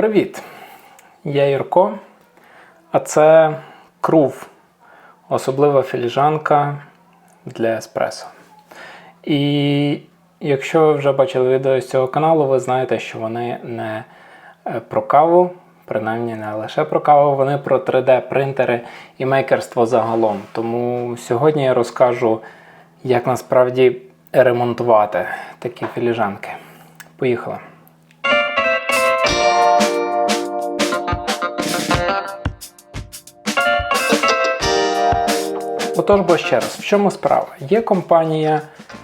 Привіт! Я Юрко, а це крув, особлива філіжанка для еспресо. І якщо ви вже бачили відео з цього каналу, ви знаєте, що вони не е, про каву, принаймні не лише про каву, вони про 3D-принтери і мейкерство загалом. Тому сьогодні я розкажу, як насправді ремонтувати такі філіжанки. Поїхали! Отож, бо ще раз, в чому справа? Є компанія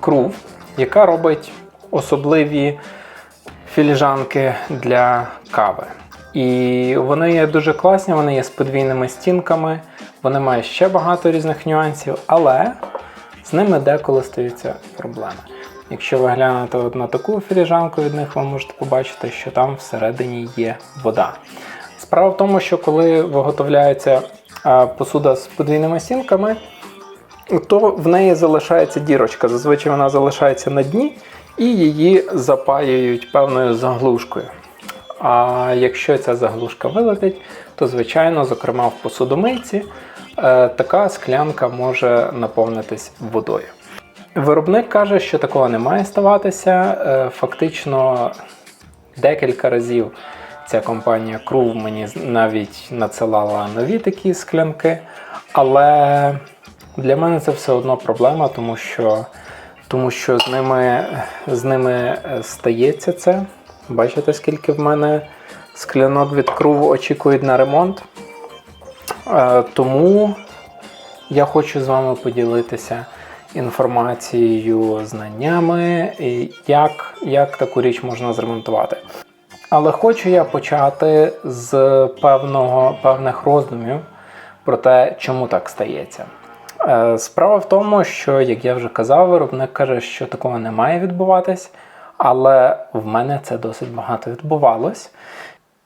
Крув, яка робить особливі філіжанки для кави. І вони є дуже класні, вони є з подвійними стінками, вони мають ще багато різних нюансів, але з ними деколи стаються проблеми. Якщо ви глянете на таку філіжанку від них, ви можете побачити, що там всередині є вода. Справа в тому, що коли виготовляється посуда з подвійними стінками, то в неї залишається дірочка. Зазвичай вона залишається на дні і її запаюють певною заглушкою. А якщо ця заглушка вилетить, то звичайно, зокрема в посудомийці, е, така склянка може наповнитись водою. Виробник каже, що такого не має ставатися. Е, Фактично декілька разів ця компанія Крув мені навіть надсилала нові такі склянки. Але для мене це все одно проблема, тому що, тому що з, ними, з ними е, стається це. Бачите, скільки в мене склянок від Крув очікують на ремонт. Е, Тому я хочу з вами поділитися інформацією, знаннями, як, як таку річ можна зремонтувати. Але хочу я почати з певного, певних роздумів про те, чому так стається. Е, Справа в тому, що, як я вже казав, виробник каже, що такого не має відбуватись, але в мене це досить багато відбувалось.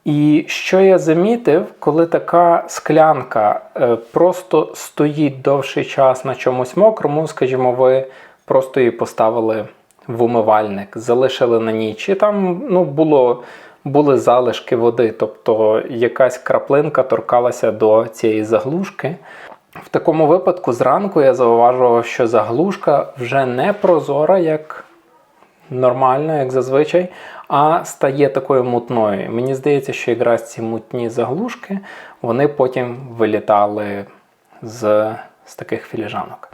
І що я замітив, коли така склянка е, просто стоїть довший час на чомусь мокрому, скажімо, ви просто її поставили в умивальник, залишили на ніч, і там ну, було, були залишки води, тобто якась краплинка торкалася до цієї заглушки. В такому випадку зранку я зауважував, що заглушка вже не прозора, як нормально, як зазвичай, а стає такою мутною. Мені здається, що якраз ці мутні заглушки вони потім вилітали з, з таких філіжанок.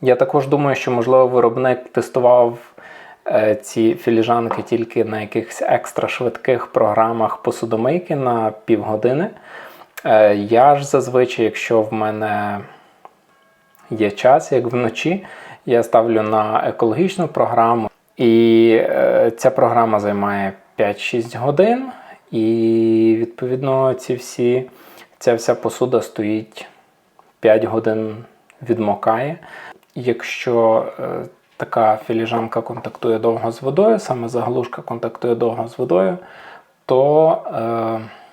Я також думаю, що, можливо, виробник тестував е, ці філіжанки тільки на якихось екстра швидких програмах посудомийки на півгодини. Е, я ж зазвичай, якщо в мене є час, як вночі, я ставлю на екологічну програму. І е, ця програма займає 5-6 годин, і відповідно ці всі, ця вся посуда стоїть 5 годин відмокає. Якщо е, така філіжанка контактує довго з водою, саме заглушка контактує довго з водою, то е,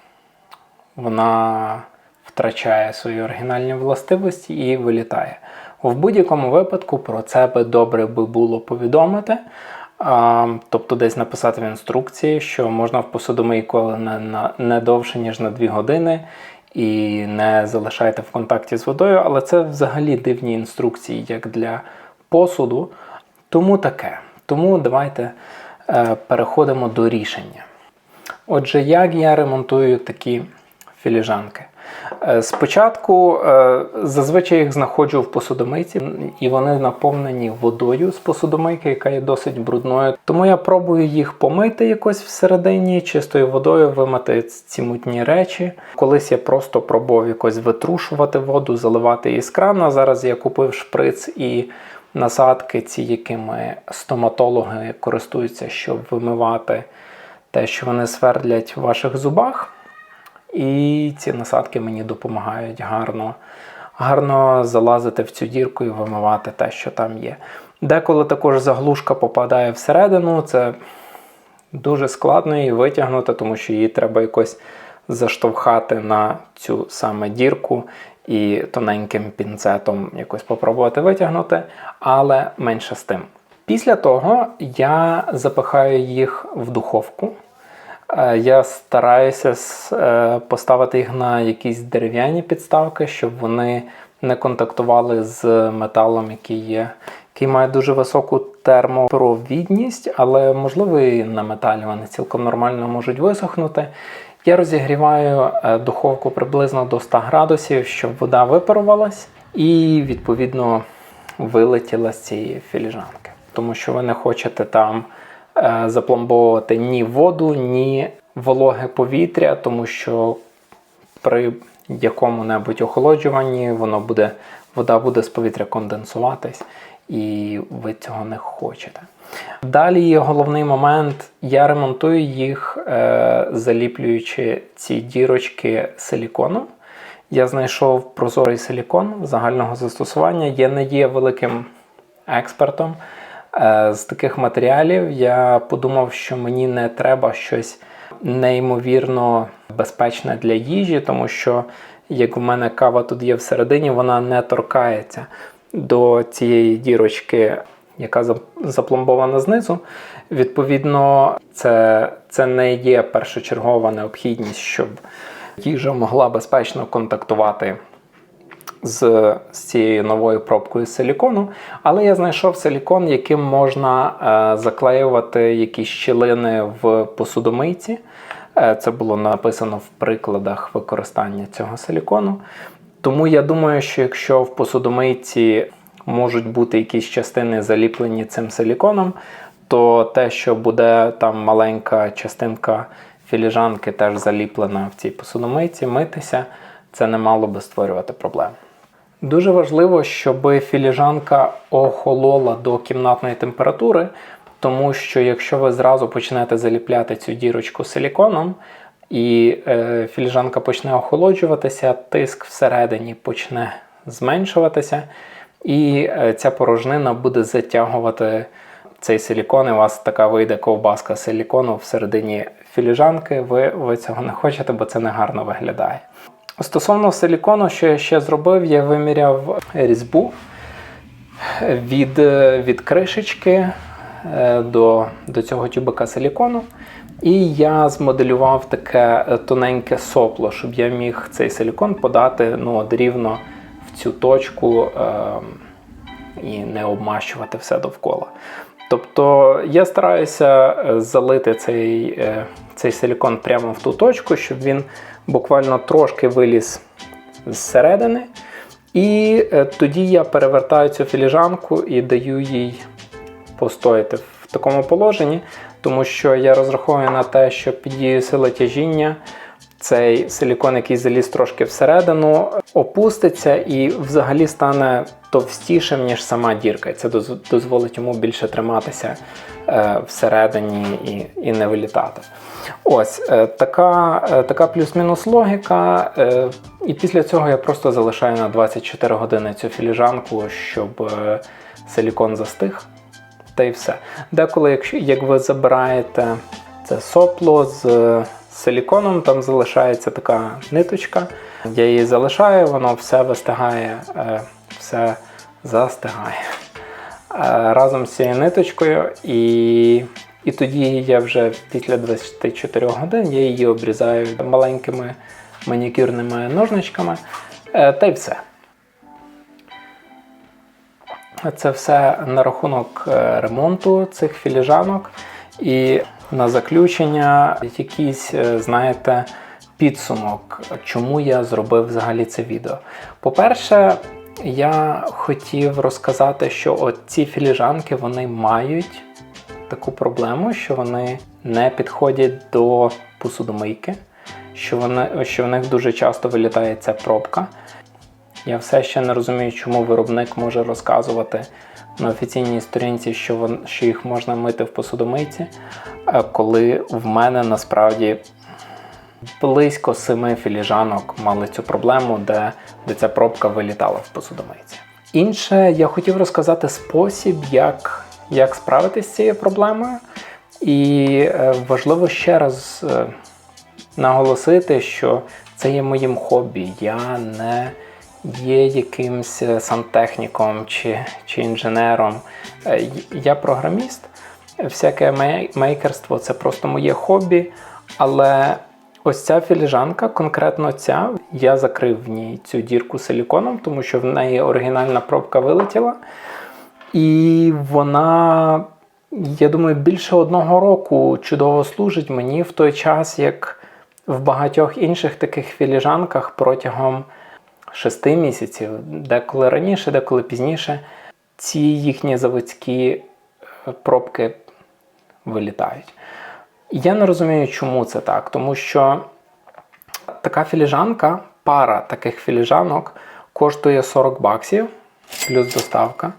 вона втрачає свої оригінальні властивості і вилітає. В будь-якому випадку про це би добре би було повідомити. А, тобто десь написати в інструкції, що можна в посудомийку, не, не довше, ніж на 2 години, і не залишайте в контакті з водою. Але це взагалі дивні інструкції, як для посуду. Тому таке. Тому давайте е, переходимо до рішення. Отже, як я ремонтую такі філіжанки? Е, Спочатку е, зазвичай їх знаходжу в посудомийці, і вони наповнені водою з посудомийки, яка є досить брудною. Тому я пробую їх помити якось всередині, чистою водою вимити ці мутні речі. Колись я просто пробував якось витрушувати воду, заливати її з крана. Зараз я купив шприц і насадки, ці, якими стоматологи користуються, щоб вимивати те, що вони свердлять в ваших зубах. І ці насадки мені допомагають гарно гарно залазити в цю дірку і вимивати те, що там є. Деколи також заглушка попадає всередину, це дуже складно її витягнути, тому що її треба якось заштовхати на цю саме дірку і тоненьким пінцетом якось попробувати витягнути, але менше з тим. Після того я запихаю їх в духовку. Е, Я стараюся е, поставити їх на якісь дерев'яні підставки, щоб вони не контактували з металом, який є, який має дуже високу термопровідність, але можливо і на металі вони цілком нормально можуть висохнути. Я розігріваю е, духовку приблизно до 100 градусів, щоб вода випарувалась і відповідно вилетіла з цієї філіжанки. Тому що ви не хочете там запломбовувати ні воду, ні вологе повітря, тому що при якому-небудь охолоджуванні воно буде, вода буде з повітря конденсуватись, і ви цього не хочете. Далі головний момент. Я ремонтую їх, е, заліплюючи ці дірочки силіконом. Я знайшов прозорий силікон загального застосування. Я не є великим експертом е, з таких матеріалів. Я подумав, що мені не треба щось неймовірно безпечне для їжі, тому що як в мене кава тут є всередині, вона не торкається до цієї дірочки, яка запломбована знизу. Відповідно, це, це не є першочергова необхідність, щоб їжа могла безпечно контактувати з, з цією новою пробкою силікону, але я знайшов силікон, яким можна е, заклеювати якісь щілини в посудомийці. Е, це було написано в прикладах використання цього силікону. Тому я думаю, що якщо в посудомийці можуть бути якісь частини заліплені цим силіконом, то те, що буде там маленька частинка філіжанки теж заліплена в цій посудомийці, митися, це не мало би створювати проблем. Дуже важливо, щоб філіжанка охолола до кімнатної температури, тому що якщо ви зразу почнете заліпляти цю дірочку силіконом, і е, філіжанка почне охолоджуватися, тиск всередині почне зменшуватися, і е, ця порожнина буде затягувати цей силікон, і у вас така вийде ковбаска силікону всередині філіжанки. Ви, ви цього не хочете, бо це не гарно виглядає. Стосовно силікону, що я ще зробив, я виміряв різьбу від, від кришечки е, до, до цього тюбика силікону. І я змоделював таке е, тоненьке сопло, щоб я міг цей силікон подати ну, от рівно в цю точку е, і не обмащувати все довкола. Тобто я стараюся е, залити цей, е, цей силікон прямо в ту точку, щоб він буквально трошки виліз зсередини. І е, тоді я перевертаю цю філіжанку і даю їй постояти в такому положенні, тому що я розраховую на те, що під дією сили тяжіння цей силікон, який заліз трошки всередину, опуститься і взагалі стане товстішим, ніж сама дірка. Це дозволить йому більше триматися е, всередині і, і не вилітати. Ось е, така, е, така плюс-мінус логіка. І після цього я просто залишаю на 24 години цю філіжанку, щоб силікон застиг. Та й все. Деколи, якщо як ви забираєте це сопло з силіконом, там залишається така ниточка. Я її залишаю, воно все вистигає, е, все застигає е, разом з цією ниточкою. І, і тоді я вже після 24 годин я її обрізаю маленькими манікюрними ножничками. Е, Та й все. Це все на рахунок ремонту цих філіжанок. І на заключення якийсь, е, знаєте, підсумок, чому я зробив взагалі це відео. По-перше, я хотів розказати, що от ці філіжанки вони мають таку проблему, що вони не підходять до посудомийки, що, вони, що в них дуже часто вилітає ця пробка. Я все ще не розумію, чому виробник може розказувати на офіційній сторінці, що, вон, що їх можна мити в посудомийці, коли в мене насправді близько семи філіжанок мали цю проблему, де, де ця пробка вилітала в посудомийці. Інше, я хотів розказати спосіб, як, як справитися з цією проблемою. І е, важливо ще раз е, наголосити, що це є моїм хобі. Я не є якимсь е, сантехніком чи, чи інженером. Е, Я програміст. Всяке мейкерство це просто моє хобі. Але ось ця філіжанка, конкретно ця, я закрив в ній цю дірку силіконом, тому що в неї оригінальна пробка вилетіла. І вона, я думаю, більше одного року чудово служить мені в той час, як в багатьох інших таких філіжанках протягом шести місяців, деколи раніше, деколи пізніше, ці їхні заводські е, пробки вилітають. Я не розумію, чому це так, тому що така філіжанка, пара таких філіжанок коштує 40 баксів плюс доставка.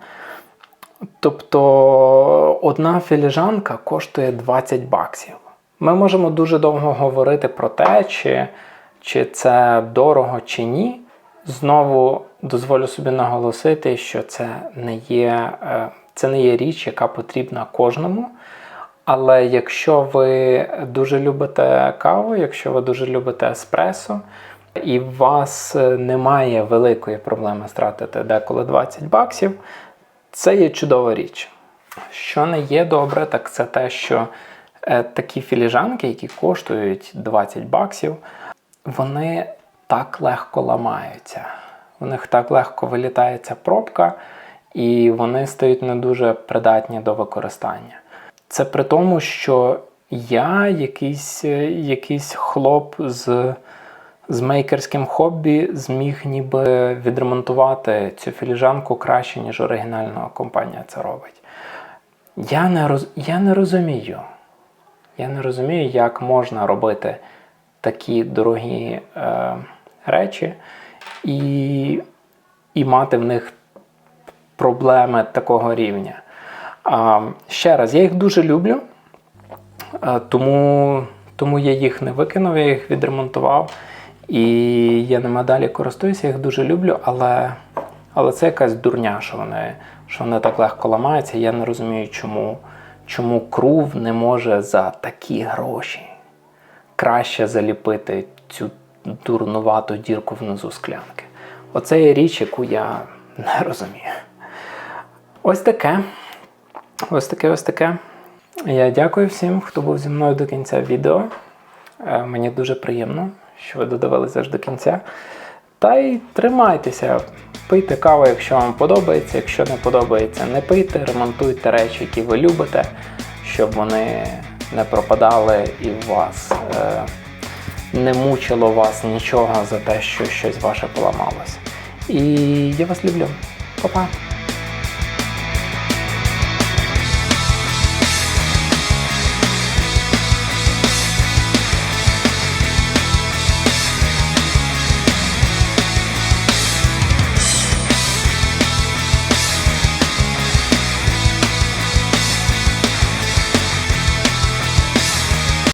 Тобто одна філіжанка коштує 20 баксів. Ми можемо дуже довго говорити про те, чи, чи це дорого чи ні. Знову дозволю собі наголосити, що це не є, е, це не є річ, яка потрібна кожному. Але якщо ви дуже любите каву, якщо ви дуже любите еспресо, і у вас е, немає великої проблеми стратити деколи 20 баксів, це є чудова річ. Що не є добре, так це те, що е, такі філіжанки, які коштують 20 баксів, вони так легко ламаються. У них так легко вилітається пробка, і вони стають не дуже придатні до використання. Це при тому, що я якийсь, е, якийсь хлоп з, з мейкерським хобі зміг ніби відремонтувати цю філіжанку краще, ніж оригінальна компанія це робить. Я не, роз, я не розумію. Я не розумію, як можна робити такі дорогі е, речі і, і мати в них проблеми такого рівня. А, ще раз, я їх дуже люблю, а, тому, тому я їх не викинув, я їх відремонтував. І я ними далі користуюся, я їх дуже люблю, але, але це якась дурня, що вони, що вони так легко ламаються. Я не розумію, чому, чому крув не може за такі гроші краще заліпити цю дурнувату дірку внизу склянки. Оце є річ, яку я не розумію. Ось таке. Ось таке, ось таке. Я дякую всім, хто був зі мною до кінця відео. Е, Мені дуже приємно, що ви додивилися аж до кінця. Та й тримайтеся, пийте каву, якщо вам подобається. Якщо не подобається, не пийте, ремонтуйте речі, які ви любите, щоб вони не пропадали і в вас е, не мучило вас нічого за те, що щось ваше поламалось. І я вас люблю. Па-па!